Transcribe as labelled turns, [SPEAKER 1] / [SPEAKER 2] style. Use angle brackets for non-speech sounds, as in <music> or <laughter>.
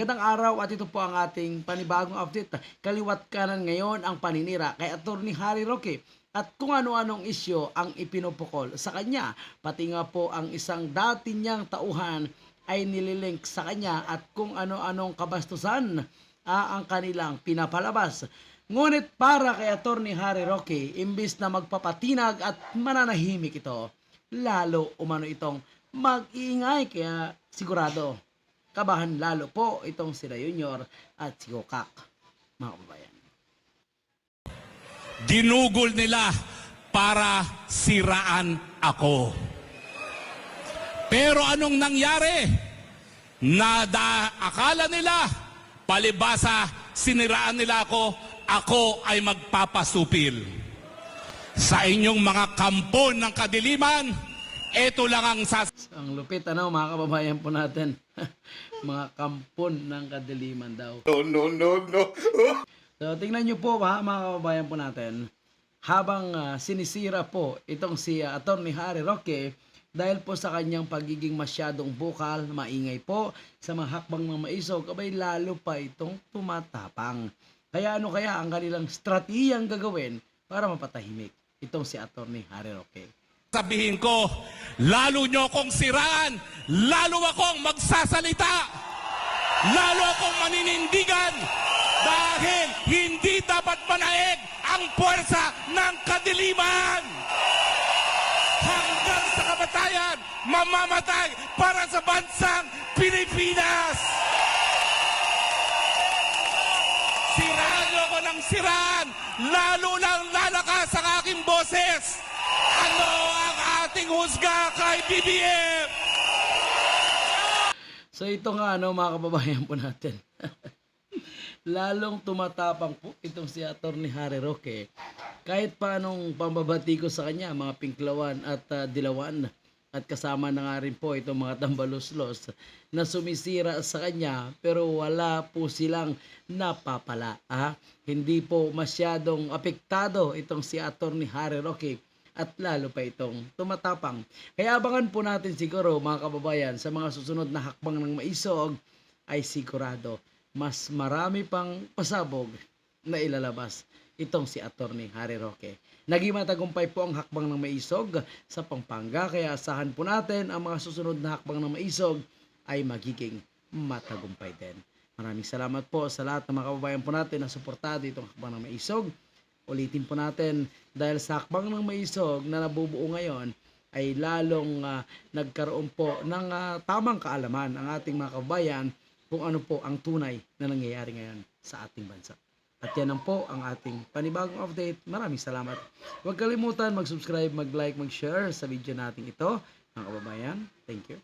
[SPEAKER 1] Magandang araw at ito po ang ating panibagong update. Kaliwat kanan ngayon ang paninira kay Attorney Harry Roque at kung ano-anong isyo ang ipinupukol sa kanya. Pati nga po ang isang dati niyang tauhan ay nililink sa kanya at kung ano-anong kabastusan ah, ang kanilang pinapalabas. Ngunit para kay Attorney Harry Roque, imbis na magpapatinag at mananahimik ito, lalo umano itong mag-iingay kaya sigurado kabahan lalo po itong sila Junior at si Kokak, mga kababayan.
[SPEAKER 2] Ginugol nila para siraan ako. Pero anong nangyari? Nada akala nila, palibasa siniraan nila ako, ako ay magpapasupil. Sa inyong mga kampon ng kadiliman, ito lang ang sas...
[SPEAKER 1] Ang lupit ano mga kababayan po natin. <laughs> mga kampon ng kadiliman daw.
[SPEAKER 3] No, no, no, no.
[SPEAKER 1] So tingnan nyo po ha mga kababayan po natin. Habang ah, sinisira po itong si uh, Attorney Harry Roque dahil po sa kanyang pagiging masyadong bukal, maingay po sa mga hakbang ng maisog, abay lalo pa itong tumatapang. Kaya ano kaya ang kanilang stratehiyang gagawin para mapatahimik itong si Attorney Harry Roque.
[SPEAKER 2] Sabihin ko, lalo nyo akong siraan, lalo akong magsasalita, lalo akong maninindigan, dahil hindi dapat manaig ang puwersa ng kadiliman. Hanggang sa kamatayan, mamamatay para sa bansang Pilipinas. Siraan ako ng siraan, lalo lang lalakas ang aking boses. Husga kay BBM?
[SPEAKER 1] So ito nga ano mga kababayan po natin. <laughs> Lalong tumatapang po itong si Attorney Harry Roque. Kahit pa anong pambabati ko sa kanya, mga pinklawan at ah, dilawan. At kasama na nga rin po itong mga tambaluslos na sumisira sa kanya pero wala po silang napapala. Ah? Hindi po masyadong apektado itong si Attorney Harry Roque at lalo pa itong tumatapang. Kaya abangan po natin siguro mga kababayan sa mga susunod na hakbang ng maisog ay sigurado mas marami pang pasabog na ilalabas itong si Attorney Harry Roque. Naging matagumpay po ang hakbang ng maisog sa Pampanga kaya asahan po natin ang mga susunod na hakbang ng maisog ay magiging matagumpay din. Maraming salamat po sa lahat ng mga kababayan po natin na suportado itong hakbang ng maisog. Ulitin po natin dahil sa hakbang ng maisog na nabubuo ngayon ay lalong ah, nagkaroon po ng ah, tamang kaalaman ang ating mga kababayan kung ano po ang tunay na nangyayari ngayon sa ating bansa. At yan ang po ang ating panibagong update. Maraming salamat. Huwag kalimutan mag-subscribe, mag-like, mag-share sa video natin ito. Mga kababayan, thank you.